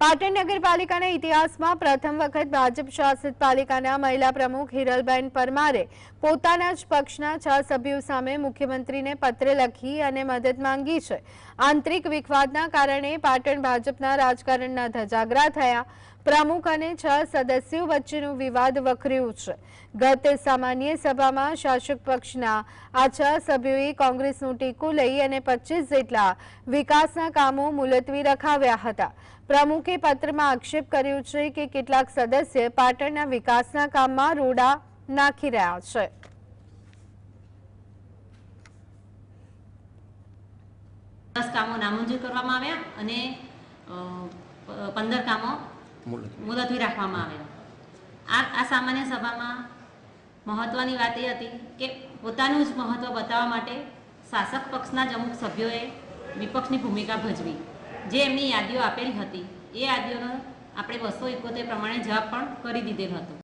પાટણ નગરપાલિકાના ઇતિહાસમાં પ્રથમ વખત ભાજપ શાસિત પાલિકાના મહિલા પ્રમુખ હિરલબેન પરમારે પોતાના જ પક્ષના છ સભ્યો સામે મુખ્યમંત્રીને પત્ર લખી અને મદદ માંગી છે. આંતરિક વિખવાદના કારણે પાટણ ભાજપના રાજકારણના ધજાગરા થયા. પ્રમુખ અને છ સદસ્યો વચ્ચેનો વિવાદ વકર્યો છે. ગત સામાન્ય સભામાં શાસક પક્ષના આ છ સભ્યોએ કોંગ્રેસનો ટેકો લઈ અને પચીસ જેટલા વિકાસના કામો મુલતવી રખાવ્યા હતા. પ્રમુખે પત્રમાં આક્ષેપ કર્યો છે કે કેટલાક સદસ્ય પાટણના વિકાસના કામમાં રોડા નાખી રહ્યા છે. કામો નામંજૂર કરવામાં આવ્યા અને પંદર કામો મુલતવી. રાખવામાં આવ્યા આ આ સામાન્ય સભામાં મહત્વની વાત એ હતી કે પોતાનું જ મહત્વ બતાવવા માટે શાસક પક્ષના જ અમુક સભ્યોએ વિપક્ષની ભૂમિકા ભજવી. જે એમની યાદીઓ આપેલી હતી, એ યાદીઓનો આપણે બસો એકોતેર પ્રમાણે જવાબ પણ કરી દીધેલ હતો.